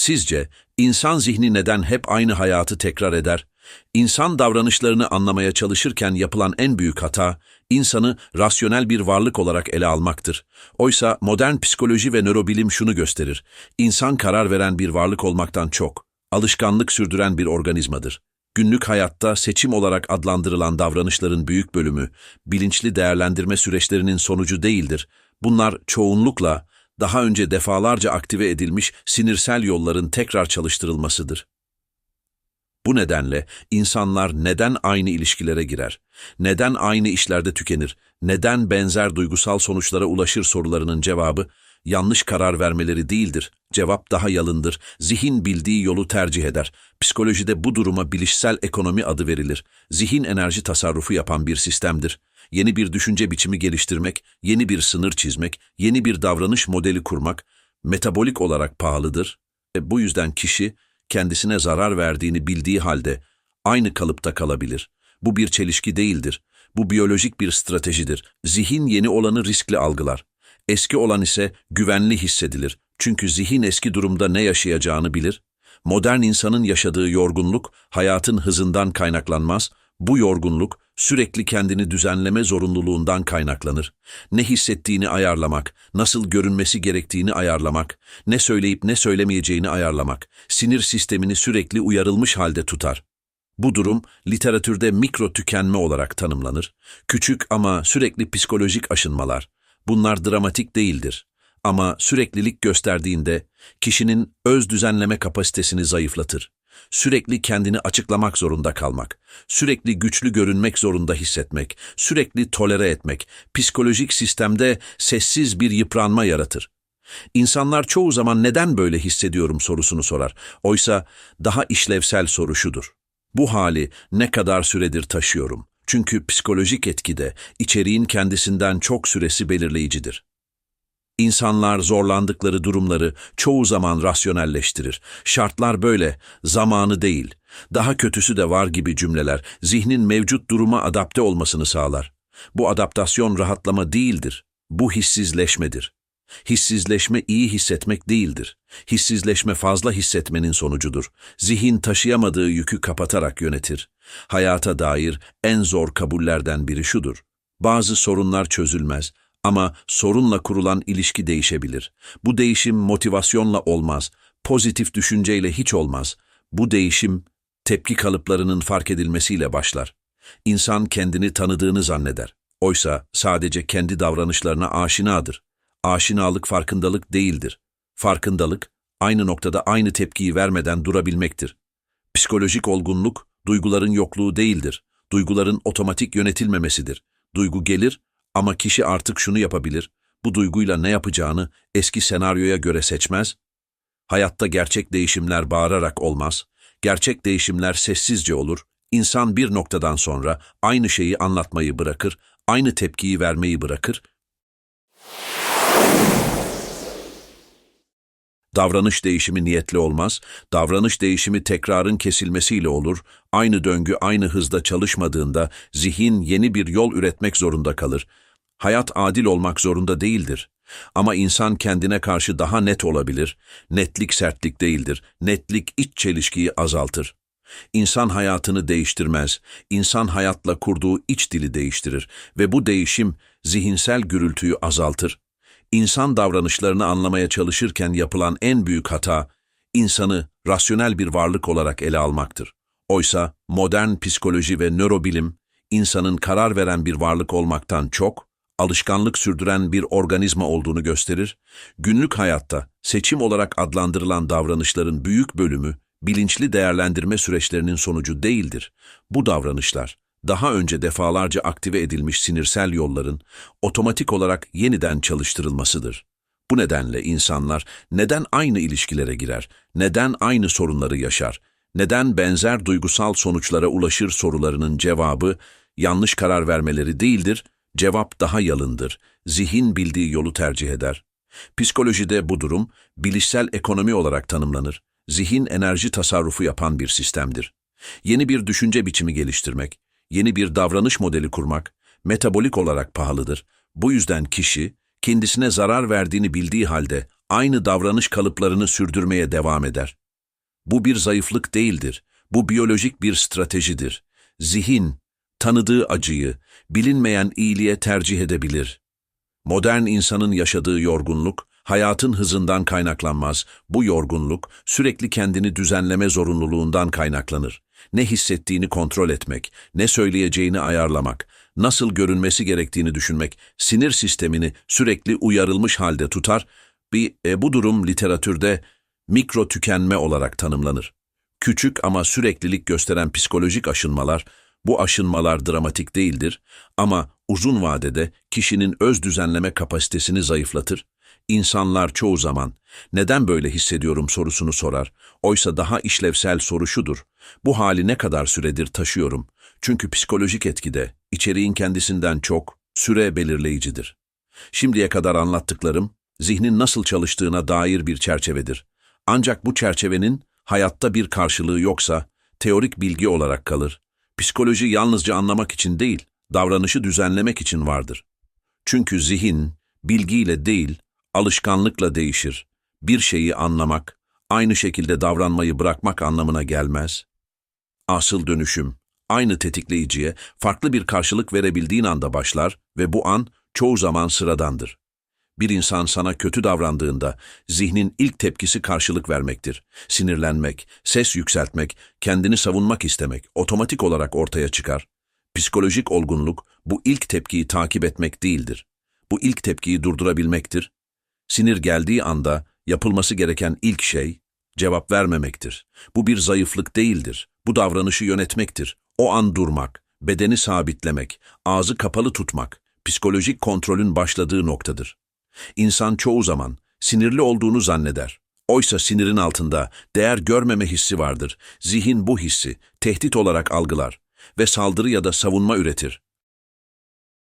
Sizce insan zihni neden hep aynı hayatı tekrar eder? İnsan davranışlarını anlamaya çalışırken yapılan en büyük hata, insanı rasyonel bir varlık olarak ele almaktır. Oysa modern psikoloji ve nörobilim şunu gösterir. İnsan karar veren bir varlık olmaktan çok, alışkanlık sürdüren bir organizmadır. Günlük hayatta seçim olarak adlandırılan davranışların büyük bölümü, bilinçli değerlendirme süreçlerinin sonucu değildir. Bunlar çoğunlukla daha önce defalarca aktive edilmiş sinirsel yolların tekrar çalıştırılmasıdır. Bu nedenle insanlar neden aynı ilişkilere girer, neden aynı işlerde tükenir, neden benzer duygusal sonuçlara ulaşır sorularının cevabı yanlış karar vermeleri değildir. Cevap daha yalındır. Zihin bildiği yolu tercih eder. Psikolojide bu duruma bilişsel ekonomi adı verilir. Zihin enerji tasarrufu yapan bir sistemdir. Yeni bir düşünce biçimi geliştirmek, yeni bir sınır çizmek, yeni bir davranış modeli kurmak metabolik olarak pahalıdır. E, bu yüzden kişi kendisine zarar verdiğini bildiği halde aynı kalıpta kalabilir. Bu bir çelişki değildir. Bu biyolojik bir stratejidir. Zihin yeni olanı riskli algılar. Eski olan ise güvenli hissedilir. Çünkü zihin eski durumda ne yaşayacağını bilir. Modern insanın yaşadığı yorgunluk hayatın hızından kaynaklanmaz. Bu yorgunluk sürekli kendini düzenleme zorunluluğundan kaynaklanır. Ne hissettiğini ayarlamak, nasıl görünmesi gerektiğini ayarlamak, ne söyleyip ne söylemeyeceğini ayarlamak, sinir sistemini sürekli uyarılmış halde tutar. Bu durum literatürde mikro tükenme olarak tanımlanır. Küçük ama sürekli psikolojik aşınmalar. Bunlar dramatik değildir. Ama süreklilik gösterdiğinde kişinin öz düzenleme kapasitesini zayıflatır. Sürekli kendini açıklamak zorunda kalmak, sürekli güçlü görünmek zorunda hissetmek, sürekli tolere etmek, psikolojik sistemde sessiz bir yıpranma yaratır. İnsanlar çoğu zaman neden böyle hissediyorum sorusunu sorar. Oysa daha işlevsel soru şudur. Bu hali ne kadar süredir taşıyorum? Çünkü psikolojik etkide içeriğin kendisinden çok süresi belirleyicidir. İnsanlar zorlandıkları durumları çoğu zaman rasyonelleştirir. Şartlar böyle, zamanı değil. Daha kötüsü de var gibi cümleler zihnin mevcut duruma adapte olmasını sağlar. Bu adaptasyon rahatlama değildir. Bu hissizleşmedir. Hissizleşme iyi hissetmek değildir. Hissizleşme fazla hissetmenin sonucudur. Zihin taşıyamadığı yükü kapatarak yönetir. Hayata dair en zor kabullerden biri şudur. Bazı sorunlar çözülmez ama sorunla kurulan ilişki değişebilir. Bu değişim motivasyonla olmaz, pozitif düşünceyle hiç olmaz. Bu değişim tepki kalıplarının fark edilmesiyle başlar. İnsan kendini tanıdığını zanneder. Oysa sadece kendi davranışlarına aşinadır. Aşinalık farkındalık değildir. Farkındalık, aynı noktada aynı tepkiyi vermeden durabilmektir. Psikolojik olgunluk, duyguların yokluğu değildir. Duyguların otomatik yönetilmemesidir. Duygu gelir ama kişi artık şunu yapabilir, bu duyguyla ne yapacağını eski senaryoya göre seçmez. Hayatta gerçek değişimler bağırarak olmaz. Gerçek değişimler sessizce olur. İnsan bir noktadan sonra aynı şeyi anlatmayı bırakır, aynı tepkiyi vermeyi bırakır Davranış değişimi niyetli olmaz, davranış değişimi tekrarın kesilmesiyle olur, aynı döngü aynı hızda çalışmadığında zihin yeni bir yol üretmek zorunda kalır. Hayat adil olmak zorunda değildir. Ama insan kendine karşı daha net olabilir. Netlik sertlik değildir. Netlik iç çelişkiyi azaltır. İnsan hayatını değiştirmez. İnsan hayatla kurduğu iç dili değiştirir ve bu değişim zihinsel gürültüyü azaltır. İnsan davranışlarını anlamaya çalışırken yapılan en büyük hata, insanı rasyonel bir varlık olarak ele almaktır. Oysa modern psikoloji ve nörobilim, insanın karar veren bir varlık olmaktan çok, alışkanlık sürdüren bir organizma olduğunu gösterir, günlük hayatta seçim olarak adlandırılan davranışların büyük bölümü, bilinçli değerlendirme süreçlerinin sonucu değildir. Bu davranışlar, daha önce defalarca aktive edilmiş sinirsel yolların otomatik olarak yeniden çalıştırılmasıdır. Bu nedenle insanlar neden aynı ilişkilere girer, neden aynı sorunları yaşar, neden benzer duygusal sonuçlara ulaşır sorularının cevabı yanlış karar vermeleri değildir, cevap daha yalındır, zihin bildiği yolu tercih eder. Psikolojide bu durum bilişsel ekonomi olarak tanımlanır. Zihin enerji tasarrufu yapan bir sistemdir. Yeni bir düşünce biçimi geliştirmek, yeni bir davranış modeli kurmak metabolik olarak pahalıdır. Bu yüzden kişi kendisine zarar verdiğini bildiği halde aynı davranış kalıplarını sürdürmeye devam eder. Bu bir zayıflık değildir. Bu biyolojik bir stratejidir. Zihin, tanıdığı acıyı, bilinmeyen iyiliğe tercih edebilir. Modern insanın yaşadığı yorgunluk, hayatın hızından kaynaklanmaz. Bu yorgunluk, sürekli kendini düzenleme zorunluluğundan kaynaklanır. Ne hissettiğini kontrol etmek, ne söyleyeceğini ayarlamak, nasıl görünmesi gerektiğini düşünmek, sinir sistemini sürekli uyarılmış halde tutar. Bir, e, bu durum literatürde mikro tükenme olarak tanımlanır. Küçük ama süreklilik gösteren psikolojik aşınmalar, bu aşınmalar dramatik değildir ama uzun vadede kişinin öz düzenleme kapasitesini zayıflatır. İnsanlar çoğu zaman neden böyle hissediyorum sorusunu sorar. Oysa daha işlevsel soru şudur. Bu hali ne kadar süredir taşıyorum? Çünkü psikolojik etkide içeriğin kendisinden çok süre belirleyicidir. Şimdiye kadar anlattıklarım zihnin nasıl çalıştığına dair bir çerçevedir. Ancak bu çerçevenin hayatta bir karşılığı yoksa teorik bilgi olarak kalır. Psikoloji yalnızca anlamak için değil, davranışı düzenlemek için vardır. Çünkü zihin bilgiyle değil, alışkanlıkla değişir. Bir şeyi anlamak, aynı şekilde davranmayı bırakmak anlamına gelmez. Asıl dönüşüm, aynı tetikleyiciye farklı bir karşılık verebildiğin anda başlar ve bu an çoğu zaman sıradandır. Bir insan sana kötü davrandığında zihnin ilk tepkisi karşılık vermektir. Sinirlenmek, ses yükseltmek, kendini savunmak istemek otomatik olarak ortaya çıkar. Psikolojik olgunluk bu ilk tepkiyi takip etmek değildir. Bu ilk tepkiyi durdurabilmektir. Sinir geldiği anda yapılması gereken ilk şey cevap vermemektir. Bu bir zayıflık değildir. Bu davranışı yönetmektir. O an durmak, bedeni sabitlemek, ağzı kapalı tutmak, psikolojik kontrolün başladığı noktadır. İnsan çoğu zaman sinirli olduğunu zanneder. Oysa sinirin altında değer görmeme hissi vardır. Zihin bu hissi tehdit olarak algılar ve saldırı ya da savunma üretir.